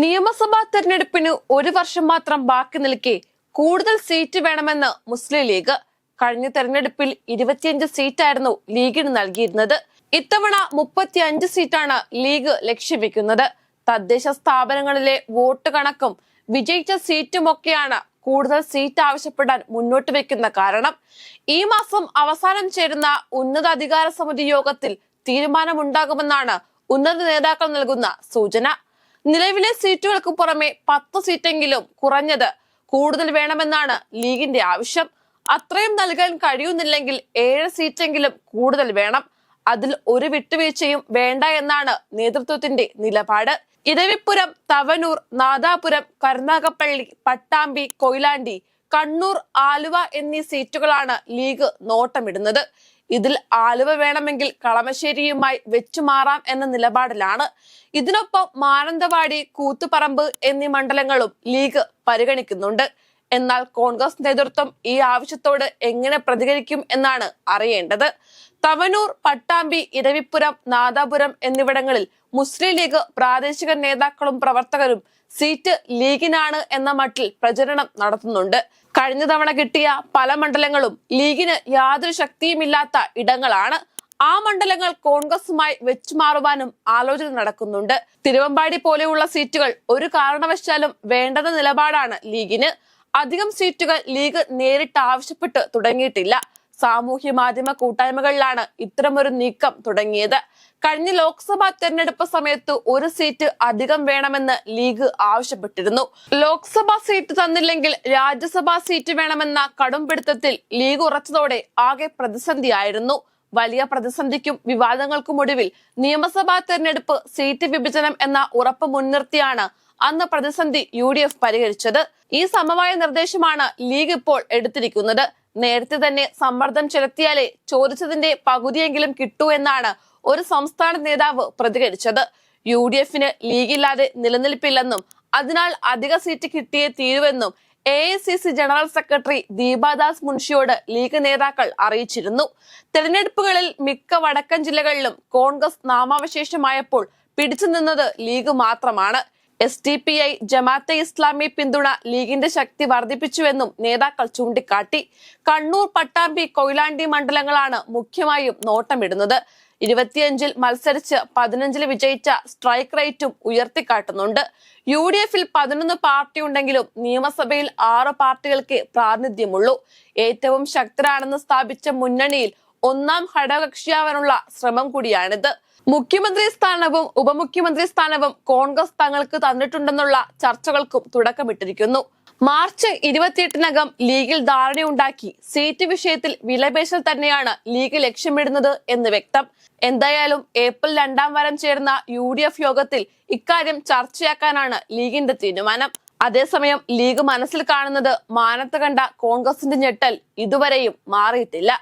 നിയമസഭാ തെരഞ്ഞെടുപ്പിന് ഒരു വർഷം മാത്രം ബാക്കി നിൽക്കെ കൂടുതൽ സീറ്റ് വേണമെന്ന് മുസ്ലിം ലീഗ് കഴിഞ്ഞ തെരഞ്ഞെടുപ്പിൽ ഇരുപത്തിയഞ്ച് സീറ്റായിരുന്നു ലീഗിന് നൽകിയിരുന്നത്. ഇത്തവണ മുപ്പത്തിയഞ്ച് സീറ്റാണ് ലീഗ് ലക്ഷ്യം വെക്കുന്നത്. തദ്ദേശ സ്ഥാപനങ്ങളിലെ വോട്ട് കണക്കും വിജയിച്ച സീറ്റുമൊക്കെയാണ് കൂടുതൽ സീറ്റ് ആവശ്യപ്പെടാൻ മുന്നോട്ട് വെക്കുന്ന കാരണം. ഈ മാസം അവസാനം ചേരുന്ന ഉന്നതാധികാര സമിതി യോഗത്തിൽ തീരുമാനമുണ്ടാകുമെന്നാണ് ഉന്നത നേതാക്കൾ നൽകുന്ന സൂചന. നിലവിലെ സീറ്റുകൾക്ക് പുറമെ പത്ത് സീറ്റെങ്കിലും കുറഞ്ഞത് കൂടുതൽ വേണമെന്നാണ് ലീഗിന്റെ ആവശ്യം. അത്രയും നൽകാൻ കഴിയുന്നില്ലെങ്കിൽ ഏഴ് സീറ്റെങ്കിലും കൂടുതൽ വേണം. അതിൽ ഒരു വിട്ടുവീഴ്ചയും വേണ്ട എന്നാണ് നേതൃത്വത്തിന്റെ നിലപാട്. ഇടവിപ്പുരം തവനൂർ നാദാപുരം കരുനാഗപ്പള്ളി പട്ടാമ്പി കൊയിലാണ്ടി കണ്ണൂർ ആലുവ എന്നീ സീറ്റുകളാണ് ലീഗ് നോട്ടമിടുന്നത്. ഇതിൽ ആലുവ വേണമെങ്കിൽ കളമശ്ശേരിയുമായി വെച്ചുമാറാം എന്ന നിലപാടിലാണ്. ഇതിനൊപ്പം മാനന്തവാടി കൂത്തുപറമ്പ് എന്നീ മണ്ഡലങ്ങളും ലീഗ് പരിഗണിക്കുന്നുണ്ട്. എന്നാൽ കോൺഗ്രസ് നേതൃത്വം ഈ ആവശ്യത്തോട് എങ്ങനെ പ്രതികരിക്കും എന്നാണ് അറിയേണ്ടത്. തവനൂർ പട്ടാമ്പി ഇരവിപ്പുരം നാദാപുരം എന്നിവിടങ്ങളിൽ മുസ്ലിം ലീഗ് പ്രാദേശിക നേതാക്കളും പ്രവർത്തകരും സീറ്റ് ലീഗിനാണ് എന്ന മട്ടിൽ പ്രചരണം നടത്തുന്നുണ്ട്. കഴിഞ്ഞ തവണ കിട്ടിയ പല മണ്ഡലങ്ങളും ലീഗിന് യാതൊരു ശക്തിയുമില്ലാത്ത ഇടങ്ങളാണ്. ആ മണ്ഡലങ്ങൾ കോൺഗ്രസുമായി വെച്ചുമാറുവാനും ആലോചന നടക്കുന്നുണ്ട്. തിരുവമ്പാടി പോലെയുള്ള സീറ്റുകൾ ഒരു കാരണവശാലും വേണ്ടെന്ന നിലപാടാണ് ലീഗിന്. അധികം സീറ്റുകൾ ലീഗ് നേരിട്ട് ആവശ്യപ്പെട്ട് തുടങ്ങിയിട്ടില്ല. സാമൂഹ്യ മാധ്യമ കൂട്ടായ്മകളിലാണ് ഇത്തരമൊരു നീക്കം തുടങ്ങിയത്. കഴിഞ്ഞ ലോക്സഭാ തെരഞ്ഞെടുപ്പ് സമയത്ത് ഒരു സീറ്റ് അധികം വേണമെന്ന് ലീഗ് ആവശ്യപ്പെട്ടിരുന്നു. ലോക്സഭാ സീറ്റ് തന്നില്ലെങ്കിൽ രാജ്യസഭാ സീറ്റ് വേണമെന്ന കടുംപിടുത്തത്തിൽ ലീഗ് ഉറച്ചതോടെ ആകെ പ്രതിസന്ധിയായിരുന്നു. വലിയ പ്രതിസന്ധിക്കും വിവാദങ്ങൾക്കും ഒടുവിൽ നിയമസഭാ തെരഞ്ഞെടുപ്പ് സീറ്റ് വിഭജനം എന്ന ഉറപ്പ് മുൻനിർത്തിയാണ് അന്ന് പ്രതിസന്ധി യു ഡി എഫ് പരിഹരിച്ചത്. ഈ സമവായ നിർദ്ദേശമാണ് ലീഗ് ഇപ്പോൾ എടുത്തിരിക്കുന്നത്. നേരത്തെ തന്നെ സമ്മർദ്ദം ചെലുത്തിയാലേ ചോദിച്ചതിന്റെ പകുതിയെങ്കിലും കിട്ടൂ എന്നാണ് ഒരു സംസ്ഥാന നേതാവ് പ്രതികരിച്ചത്. യു ഡി എഫിന് ലീഗില്ലാതെ നിലനിൽപ്പില്ലെന്നും അതിനാൽ അധിക സീറ്റ് കിട്ടിയേ തീരുവെന്നും A I C C general secretary Deepa Das മുൻഷിയോട് league നേതാക്കൾ അറിയിച്ചിരുന്നു. തെരഞ്ഞെടുപ്പുകളിൽ മിക്ക വടക്കൻ ജില്ലകളിലും കോൺഗ്രസ് നാമാവശേഷമായപ്പോൾ പിടിച്ചു നിന്നത് ലീഗ് മാത്രമാണ്. S D P I Jamaat-e Islami പിന്തുണ ലീഗിന്റെ ശക്തി വർദ്ധിപ്പിച്ചുവെന്നും നേതാക്കൾ ചൂണ്ടിക്കാട്ടി. കണ്ണൂർ പട്ടാമ്പി കൊയിലാണ്ടി മണ്ഡലങ്ങളാണ് മുഖ്യമായും നോട്ടമിടുന്നത്. ഇരുപത്തിയഞ്ചിൽ മത്സരിച്ച് പതിനഞ്ചിൽ വിജയിച്ച സ്ട്രൈക്ക് റേറ്റും ഉയർത്തിക്കാട്ടുന്നുണ്ട്. യു ഡി എഫിൽ പതിനൊന്ന് പാർട്ടി ഉണ്ടെങ്കിലും നിയമസഭയിൽ ആറ് പാർട്ടികൾക്ക് പ്രാതിനിധ്യമുള്ളൂ. ഏറ്റവും ശക്തരാണെന്ന് സ്ഥാപിച്ച മുന്നണിയിൽ ഒന്നാം ഘടകകക്ഷിയാവാനുള്ള ശ്രമം കൂടിയാണിത്. മുഖ്യമന്ത്രി സ്ഥാനവും ഉപമുഖ്യമന്ത്രി സ്ഥാനവും കോൺഗ്രസ് തങ്ങൾക്ക് തന്നിട്ടുണ്ടെന്നുള്ള ചർച്ചകൾക്കും തുടക്കമിട്ടിരിക്കുന്നു. മാർച്ച് ഇരുപത്തിയെട്ടിനകം ലീഗിൽ ധാരണയുണ്ടാക്കി. സീറ്റ് വിഷയത്തിൽ വിലപേശൽ തന്നെയാണ് ലീഗ് ലക്ഷ്യമിടുന്നത് എന്ന് വ്യക്തം. എന്തായാലും ഏപ്രിൽ രണ്ടാം വാരം ചേർന്ന യു ഡി എഫ് യോഗത്തിൽ ഇക്കാര്യം ചർച്ചയാക്കാനാണ് ലീഗിന്റെ തീരുമാനം. അതേസമയം ലീഗ് മനസ്സിൽ കാണുന്നത് മാനത്ത് കണ്ട കോൺഗ്രസിന്റെ ഞെട്ടൽ ഇതുവരെയും മാറിയിട്ടില്ല.